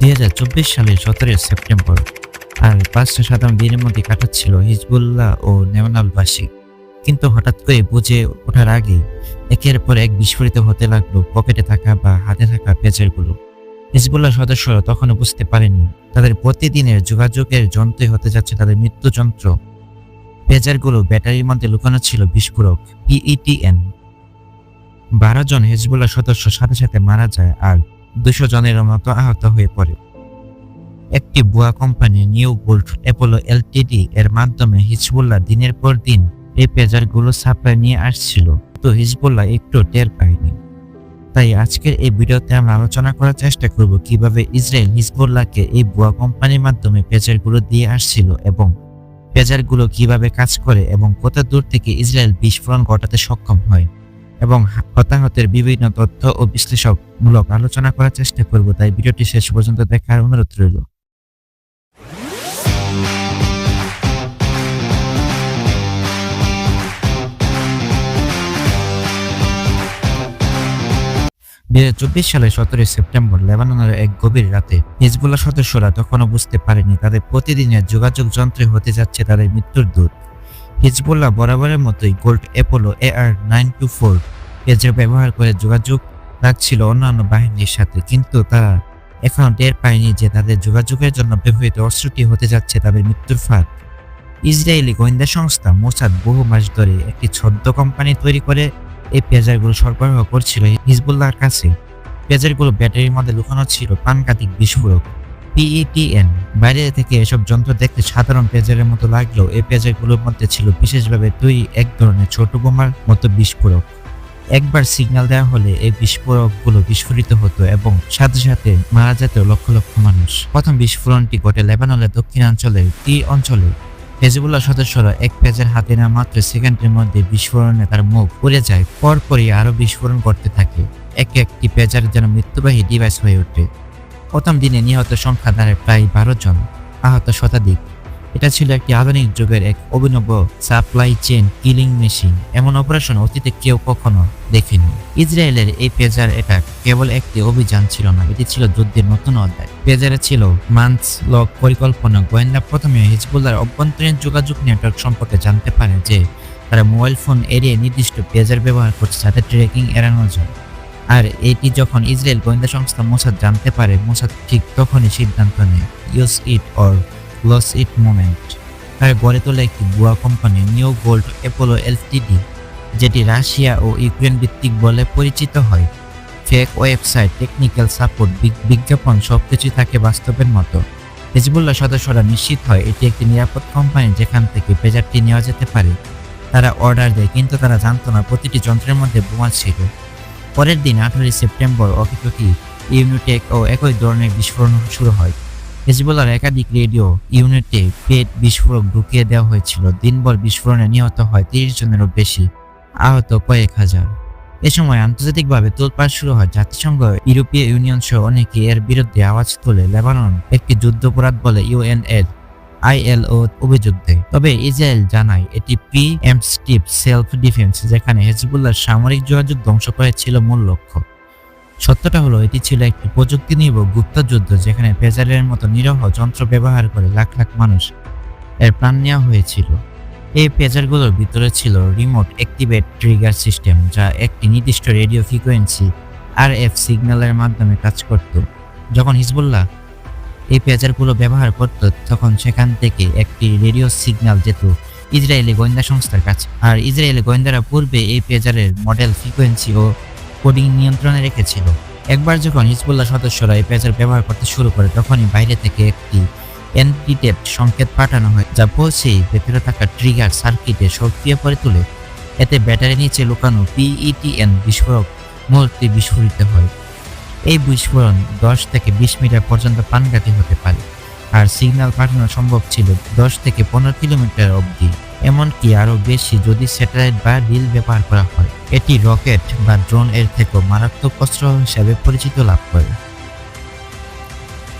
দুই হাজার চব্বিশ সালের সতেরোই সেপ্টেম্বর, আর পাঁচটা সাধারণ দিনের মধ্যে কাটাচ্ছিল হিজবুল্লাহ ও নেওয়ানালবাসী কিন্তু হঠাৎ করে বুঝে ওঠার আগেই একের পর এক বিস্ফোরিত হতে লাগল পকেটে থাকা বা হাতে থাকা পেঁচারগুলো হিজবুল্লাহ সদস্যরা তখনও বুঝতে পারেনি তাদের প্রতিদিনের যোগাযোগের যন্ত্রই হতে যাচ্ছে তাদের মৃত্যু যন্ত্র। পেজারগুলো ব্যাটারির মধ্যে লুকানো ছিল বিস্ফোরক পিইটিএন। বারো জন হিজবুল্লাহ সদস্য সাথে সাথে মারা যায় আর দুশো জনের মতো আহত হয়ে পড়ে। একটি বুয়া company new Gold Apollo LTD এর মাধ্যমে হিজবুল্লাহ দিনের পর দিন এই পেজারগুলো সাপ্লাই নিয়ে আসছিল তো হিজবুল্লাহ একটু টের পায়নি। তাই আজকের এই ভিডিওতে আমরা আলোচনা করার চেষ্টা করব কীভাবে ইসরায়েল হিজবুল্লাহকে এই বুয়া কোম্পানির মাধ্যমে পেজারগুলো দিয়ে আসছিল এবং পেজারগুলো কীভাবে কাজ করে এবং কত দূর থেকে ইসরায়েল বিস্ফোরণ ঘটাতে সক্ষম হয়। এবং হতাহতের বিভিন্ন তথ্য ও বিশ্লেষকমূলক আলোচনা করার চেষ্টা করব, তাই ভিডিওটি শেষ পর্যন্ত দেখার অনুরোধ রইল। দুই হাজার চব্বিশ সালের সতেরোই সেপ্টেম্বর, লেবাননের এক গভীর রাতে হিজবুল্লাহ সদস্যরা তখনও বুঝতে পারেনি তাদের প্রতিদিনের যোগাযোগ যন্ত্রে হতে যাচ্ছে তাদের মৃত্যুর দূত। হিজবুল্লাহ বরাবরের মতোই Gold Apollo A R nine two four পেজের ব্যবহার করে যোগাযোগ রাখছিল অন্যান্য বাহিনীর সাথে। কিন্তু তারা এখনও টের পায়নি যে তাদের যোগাযোগের জন্য ব্যবহৃত অস্ত্রটি হতে যাচ্ছে তাদের মৃত্যুর ফাঁদ। ইসরায়েলি গোয়েন্দা সংস্থা মোসাদ বহু মাস ধরে একটি ছদ্ম কোম্পানি তৈরি করে এই পেজারগুলো সরবরাহ করছিল হিজবুল্লাহর কাছে। পেজারগুলো ব্যাটারির মধ্যে লুকানো ছিল প্রাণঘাতিক বিস্ফোরক। পিইটিএন বাইরে থেকে এসব যন্ত্র দেখতে সাধারণ পেজারের মতো লাগলেও এই পেজারগুলোর মধ্যে ছিল বিশেষভাবে দুই, এক ধরনের ছোট বোমার মতো বিস্ফোরক। একবার সিগন্যাল দেওয়া হলে এই বিস্ফোরকগুলো বিস্ফোরিত হতো এবং সাথে সাথে মারা যেত লক্ষ লক্ষ মানুষ। প্রথম বিস্ফোরণটি ঘটে লেবাননের দক্ষিণাঞ্চলের টি অঞ্চলে হেজবুল্লাহ সদস্যরা এক পেজের হাতে না মাত্র সেকেন্ডের মধ্যে বিস্ফোরণে তার মুখ পুড়ে যায়। পরপরই আরও বিস্ফোরণ করতে থাকে। এক একটি পেজার যেন মৃত্যুবাহী ডিভাইস হয়ে ওঠে। প্রথম দিনে নিহত সংখ্যা দাঁড়ায় প্রায় বারো জন আহত শতাধিক। এটা ছিল একটি আধুনিক যুগের এক অভিনব সাপ্লাই চেন কিলিং মেশিন। এমন অপারেশন অতীতে কেউ কখনো দেখেনি। ইসরায়েলের এই পেজার এটা কেবল একটি অভিযান ছিল না, এটি ছিল যুদ্ধের নতুন অধ্যায়। পেজারে ছিল মান্স লক পরিকল্পনা। গোয়েন্দা প্রথমে হিজবুল্লার অভ্যন্তরীণ যোগাযোগ নেটওয়ার্ক সম্পর্কে জানতে পারে যে, তারা মোবাইল ফোন এড়িয়ে নির্দিষ্ট পেজার ব্যবহার করছে, যাতে ট্রেকিং এড়ানো যায়। আর এটি যখন ইসরায়েল গোয়েন্দা সংস্থা মোসাদ জানতে পারে, মোসাদ ঠিক তখনই সিদ্ধান্ত নেয় use it or lose it moment তার গড়ে তোলা একটি বুয়া company new Gold Apollo LTD, যেটি রাশিয়া ও ইউক্রেন ভিত্তিক বলে পরিচিত হয়। ফেক ওয়েবসাইট, টেকনিক্যাল সাপোর্ট বিজ্ঞাপন সবকিছুই থাকে বাস্তবের মতো। হিজবুল্লাহ সদস্যরা নিশ্চিত হয় এটি একটি নিরাপদ কোম্পানি যেখান থেকে পেজারটি নেওয়া যেতে পারে। তারা অর্ডার দেয়, কিন্তু তারা জানতো না প্রতিটি যন্ত্রের মধ্যে বোমা ছিল। পরের দিন আঠারোই সেপ্টেম্বর অকিতকি ইউনিটেক ও একই ধরনের বিস্ফোরণ শুরু হয়। হেজবুল্লার একাধিক রেডিও ইউনিটে পেট বিস্ফোরক ঢুকিয়ে দেওয়া হয়েছিল। দিনভর বিস্ফোরণে নিহত হয় তিরিশ জনেরও বেশি, আহত কয়েক হাজার। এ সময় আন্তর্জাতিকভাবে তোলপাড় শুরু হয়। জাতিসংঘ, ইউরোপীয় ইউনিয়ন সহ অনেকে এর বিরুদ্ধে আওয়াজ তোলে। লেবানন একটি যুদ্ধপরাধ বলে ইউএন এর আইএলও অভিযোগ দেয়। তবে ইসরায়েল জানায় এটি প্রি এমস্টিভ সেলফ ডিফেন্স, যেখানে হেজবুল্লাহ সামরিক যোগাযোগ ধ্বংস করেছিল মূল লক্ষ্য। সত্যটা হলো, এটি ছিল একটি প্রযুক্তি নির্ভর গুপ্তযুদ্ধ যেখানে পেজারের মতো নিরহ যন্ত্র ব্যবহার করে লাখ লাখ মানুষ এর প্রাণ নেওয়া হয়েছিল। এই পেজারগুলোর ভিতরে ছিল রিমোট অ্যাক্টিভেট ট্রিগার সিস্টেম, যা একটি নির্দিষ্ট রেডিও ফ্রিকোয়েন্সি আর এফ সিগন্যালের মাধ্যমে কাজ করত। যখন হিজবুল্লাহ এই পেজারগুলো ব্যবহার করত তখন সেখান থেকে একটি রেডিও সিগন্যাল যেত ইসরায়েলি গোয়েন্দা সংস্থার কাছে। আর ইসরায়েলি গোয়েন্দারা পূর্বে এই পেজারের মডেল ফ্রিকোয়েন্সি ও কোডিং নিয়ন্ত্রণে রেখেছিল। একবার যখন হিজবুল্লাহ সদস্যরা এই পেজার ব্যবহার করতে শুরু করে, তখনই বাইরে থেকে একটি এনক্রিপ্টেড সংকেত পাঠানো হয়, যা পৌঁছেই ভেতরে থাকা ট্রিগার সার্কিটে সক্রিয় করে তোলে। এতে ব্যাটারি নিচে লুকানো পিইটিএন বিস্ফোরক মুহূর্তে বিস্ফোরিত হয়। এই বিস্ফোরণ দশ থেকে বিশ মিটার পর্যন্ত পানঘাতী হতে পারে। আর সিগন্যাল পাঠানো সম্ভব ছিল দশ থেকে পনেরো কিলোমিটার অবধি। এমনকি আরও বেশি যদি স্যাটেলাইট বা রিল ব্যবহার করা হয়। এটি রকেট বা ড্রোন এর থেকেও মারাত্মক অস্ত্র হিসাবে পরিচিত লাভ করে।